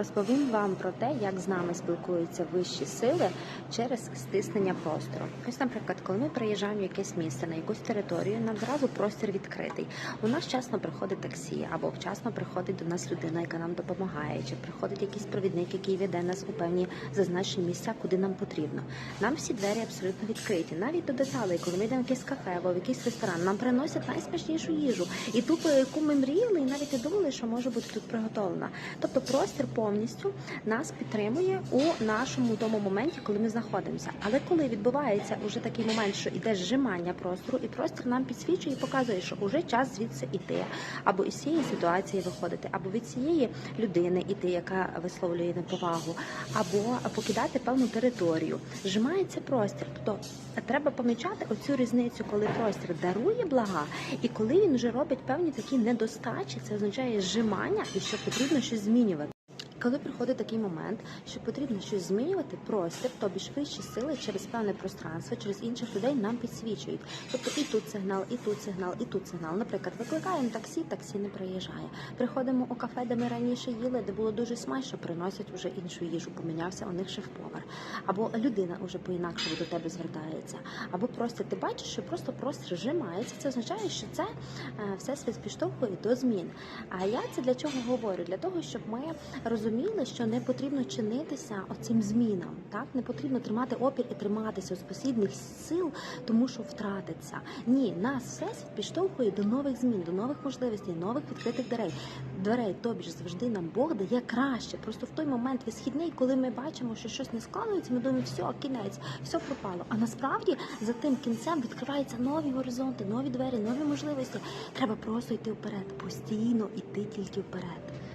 Розповім вам про те, як з нами спілкуються вищі сили через стиснення простору. Ось, наприклад, коли ми приїжджаємо в якесь місце на якусь територію, нам зразу простір відкритий. У нас вчасно приходить таксі, або вчасно приходить до нас людина, яка нам допомагає, чи приходить якийсь провідник, який веде нас у певні зазначені місця, куди нам потрібно. Нам всі двері абсолютно відкриті, навіть до деталей, коли ми йдемо в якийсь кафе або в якийсь ресторан, нам приносять найсмачнішу їжу, і ту, яку ми мріяли, і навіть не думали, що може бути тут приготовлена. Тобто простір повністю нас підтримує у нашому тому моменті, коли ми знаходимося. Але коли відбувається уже такий момент, що іде зжимання простору, і простір нам підсвічує і показує, що вже час звідси іти, або із цієї ситуації виходити, або від цієї людини іти, яка висловлює неповагу, або покидати певну територію. Зжимається простір. Тобто треба помічати оцю різницю, коли простір дарує блага, і коли він вже робить певні такі недостачі, це означає зжимання і що потрібно щось змінювати. Коли приходить такий момент, що потрібно щось змінювати, простір, ж вищі сили через певне пространство, через інших людей нам підсвічують. Тобто і тут сигнал, і тут сигнал, і тут сигнал. Наприклад, викликаємо таксі, таксі не приїжджає. Приходимо у кафе, де ми раніше їли, де було дуже смачно, приносять вже іншу їжу, помінявся у них шеф-повар. Або людина вже по-інакшому до тебе звертається. Або просто ти бачиш, що просто простір зжимається. Це означає, що це е, все світ підштовхує до змін. А я це для чого говорю? Для того, щоб ми розуміли, що не потрібно чинитися оцим змінам. Так не потрібно тримати опір і триматися посібних сил, тому що втратиться. Ні, нас всесвіт підштовхує до нових змін, до нових можливостей, нових відкритих дверей. Дверей тобі ж завжди нам Бог дає краще. Просто в той момент висхідний, коли ми бачимо, що щось не складується, ми думаємо, все, кінець, все пропало. А насправді за тим кінцем відкриваються нові горизонти, нові двері, нові можливості. Треба просто йти вперед, постійно йти тільки вперед.